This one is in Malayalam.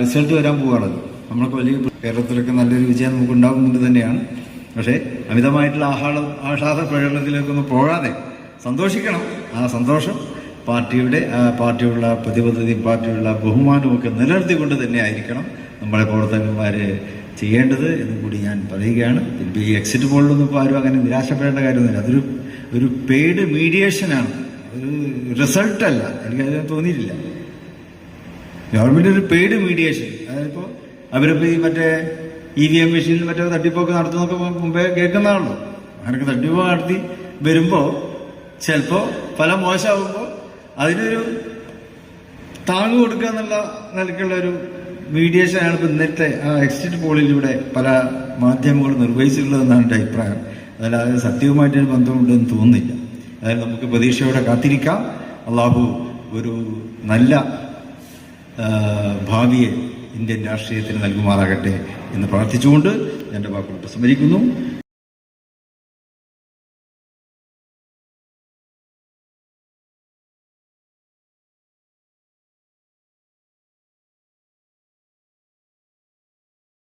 റിസൾട്ട് വരാൻ പോവുകയാണത് നമ്മൾക്ക് വലിയ കേരളത്തിലൊക്കെ നല്ലൊരു വിജയം നമുക്ക് ഉണ്ടാകുന്നുണ്ട് തന്നെയാണ്. പക്ഷേ അമിതമായിട്ടുള്ള ആഹ്ലാദ ആഹ്ലാദ പ്രകടനത്തിലേക്കൊന്നും പോകാതെ സന്തോഷിക്കണം. ആ സന്തോഷം പാർട്ടിയുടെ പാർട്ടിയുള്ള പ്രതിബദ്ധതയും പാർട്ടിയുള്ള ബഹുമാനമൊക്കെ നിലനിർത്തിക്കൊണ്ട് തന്നെ ആയിരിക്കണം നമ്മളെ പ്രവർത്തകന്മാർ ചെയ്യേണ്ടത് എന്നും കൂടി ഞാൻ പറയുകയാണ്. ഈ എക്സിറ്റ് പോളിലൊന്നും ഇപ്പോൾ ആരും അങ്ങനെ നിരാശപ്പെടേണ്ട കാര്യമൊന്നുമില്ല. അതൊരു ഒരു പെയ്ഡ് മീഡിയേഷനാണ് ഒരു റിസൾട്ടല്ല എനിക്കതിന് തോന്നിയിട്ടില്ല. ഗവൺമെന്റ് ഒരു പെയ്ഡ് മീഡിയേഷൻ അതായത് ഇപ്പോൾ അവരിപ്പോൾ ഈ മറ്റേ ഇ വി എം മെഷീനിൽ മറ്റേ തട്ടിപ്പൊക്കെ നടത്തുന്നൊക്കെ മുമ്പേ കേൾക്കുന്നതാണല്ലോ. അങ്ങനെയൊക്കെ തട്ടിപ്പ് നടത്തി വരുമ്പോൾ ചിലപ്പോൾ പല മോശമാകുമ്പോൾ അതിനൊരു താങ്ങ് കൊടുക്കുക എന്നുള്ള നിലയ്ക്കുള്ള ഒരു മീഡിയേഷനാണ് ഇപ്പോൾ ഇന്നത്തെ ആ എക്സിറ്റ് പോളിലൂടെ പല മാധ്യമങ്ങളും നിർവഹിച്ചിട്ടുള്ളതെന്നാണ് എന്റെ അഭിപ്രായം. അതല്ലാതെ സത്യവുമായിട്ടൊരു ബന്ധമുണ്ടെന്ന് തോന്നുന്നില്ല. അതായത് നമുക്ക് പ്രതീക്ഷയോടെ കാത്തിരിക്കാം. അള്ളാഹു ഒരു നല്ല ഭാവിയെ ഇന്ത്യൻ രാഷ്ട്രീയത്തിന് നൽകുമാറാകട്ടെ എന്ന് പ്രാർത്ഥിച്ചുകൊണ്ട് എന്റെ വാക്കുകൾ ഉപസംഹരിക്കുന്നു